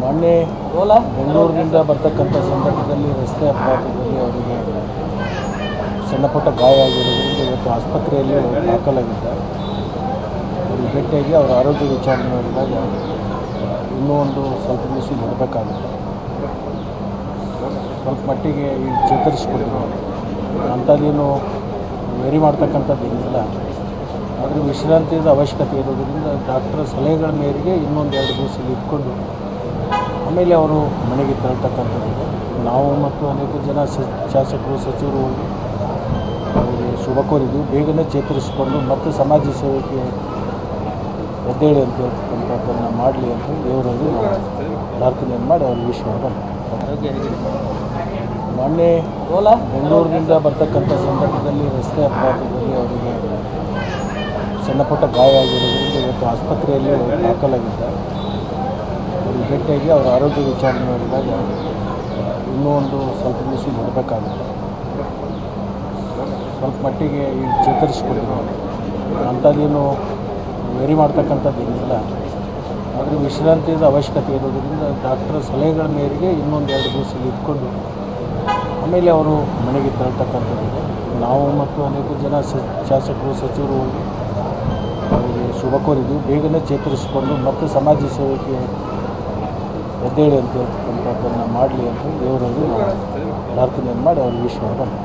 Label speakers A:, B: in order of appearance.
A: ಮೊನ್ನೆ ಬೆಂಗಳೂರಿನಿಂದ ಬರ್ತಕ್ಕಂಥ ಸಂದರ್ಭದಲ್ಲಿ ರಸ್ತೆ ಅಪಘಾತದಲ್ಲಿ ಅವರಿಗೆ ಸಣ್ಣಪುಟ್ಟ ಗಾಯ ಆಗಿರೋದ್ರಿಂದ ಇವತ್ತು ಆಸ್ಪತ್ರೆಯಲ್ಲಿ ದಾಖಲಾಗಿದ್ದಾರೆ. ಅವ್ರಿಗೆ ಭೇಟಿಯಾಗಿ ಅವರ ಆರೋಗ್ಯ ವಿಚಾರಣೆ ಮಾಡಿದಾಗ ಇನ್ನೂ ಒಂದು ಸ್ವಲ್ಪ ದಿವಸ ಬಿಡಬೇಕಾಗುತ್ತೆ ಸ್ವಲ್ಪ ಮಟ್ಟಿಗೆ ಚೇತರಿಸ್ಕೊಟ್ಟಿದ್ದಾರೆ. ಅಂಥದ್ದೇನು ವೆರಿ ಮಾಡ್ತಕ್ಕಂಥದ್ದು ಏನಿಲ್ಲ ಆದರೆ ವಿಶ್ರಾಂತಿಯ ಅವಶ್ಯಕತೆ ಇರೋದರಿಂದ ಡಾಕ್ಟರ್ ಸಲಹೆಗಳ ಮೇರೆಗೆ ಇನ್ನೊಂದು ಎರಡು ದಿವಸ ಇಟ್ಕೊಂಡು, ಆಮೇಲೆ ಅವರು ಮನೆಗೆ ತೆರಳ್ತಕ್ಕಂಥದ್ದು. ನಾವು ಮತ್ತು ಅನೇಕ ಜನ ಶಾಸಕರು, ಸಚಿವರು ಅವರಿಗೆ ಶುಭ ಕೋರಿದ್ವಿ ಬೇಗನೆ ಚೇತರಿಸಿಕೊಂಡು ಮತ್ತೆ ಸಮಾಜ ಸೇವೆಗೆ ಎದ್ದೇಳಿ ಅಂತ ಹೇಳ್ತಕ್ಕಂಥದ್ದನ್ನು ಮಾಡಲಿ ಅಂತ ದೇವರಲ್ಲಿ ಪ್ರಾರ್ಥನೆಯನ್ನು ಮಾಡಿ ಅವ್ರಿಗೆ ವಿಶ್ವಾಸ ಮೊನ್ನೆ ಬೆಂಗಳೂರಿನಿಂದ ಬರ್ತಕ್ಕಂಥ ಸಂದರ್ಭದಲ್ಲಿ ರಸ್ತೆ ಅಪಘಾತದಲ್ಲಿ ಅವರಿಗೆ ಸಣ್ಣ ಪುಟ್ಟ ಗಾಯ ಆಗಿರೋದ್ರಿಂದ ಇವತ್ತು ಆಸ್ಪತ್ರೆಯಲ್ಲಿ ದಾಖಲಾಗಿದ್ದ. ಅವ್ರಿಗೆ ಭೇಟಿಯಾಗಿ ಅವರ ಆರೋಗ್ಯ ವಿಚಾರಣೆ ಮಾಡಿದಾಗ ಇನ್ನೂ ಒಂದು ಸ್ವಲ್ಪ ದಿವಸ ಬರಬೇಕಾಗುತ್ತೆ ಸ್ವಲ್ಪ ಮಟ್ಟಿಗೆ ಈಗ ಚೇತರಿಸ್ಕೊಂಡಿದ್ರು ಅಂಥದ್ದೇನು ವೆರಿ ಮಾಡ್ತಕ್ಕಂಥದ್ದು ಏನಿಲ್ಲ. ಆದರೆ ವಿಶ್ರಾಂತಿಯ ಅವಶ್ಯಕತೆ ಇರೋದರಿಂದ ಡಾಕ್ಟರ್ ಸಲಹೆಗಳ ಮೇರೆಗೆ ಇನ್ನೊಂದು ಎರಡು ದಿವಸ ಇಟ್ಕೊಂಡು ಆಮೇಲೆ ಅವರು ಮನೆಗೆ ತೆರಳ್ತಕ್ಕಂಥದ್ದು ನಾವು ಮತ್ತು ಅನೇಕ ಜನ ಶಾಸಕರು, ಸಚಿವರು ಶುಭ ಕೋರಿದ್ವಿ ಬೇಗನೆ ಚೇತರಿಸಿಕೊಂಡು ಮತ್ತು ಸಮಾಜ ಸೇವೆಗೆ ಎದ್ದೇಳಿ ಅಂತ ಹೇಳ್ತಕ್ಕಂಥದ್ದನ್ನು ಮಾಡಲಿ ಅಂತ ದೇವರಲ್ಲಿ ಪ್ರಾರ್ಥನೆಯನ್ನು ಮಾಡಿ ಅವ್ರಿಗೆ ವಿಶ್ವಾಸ.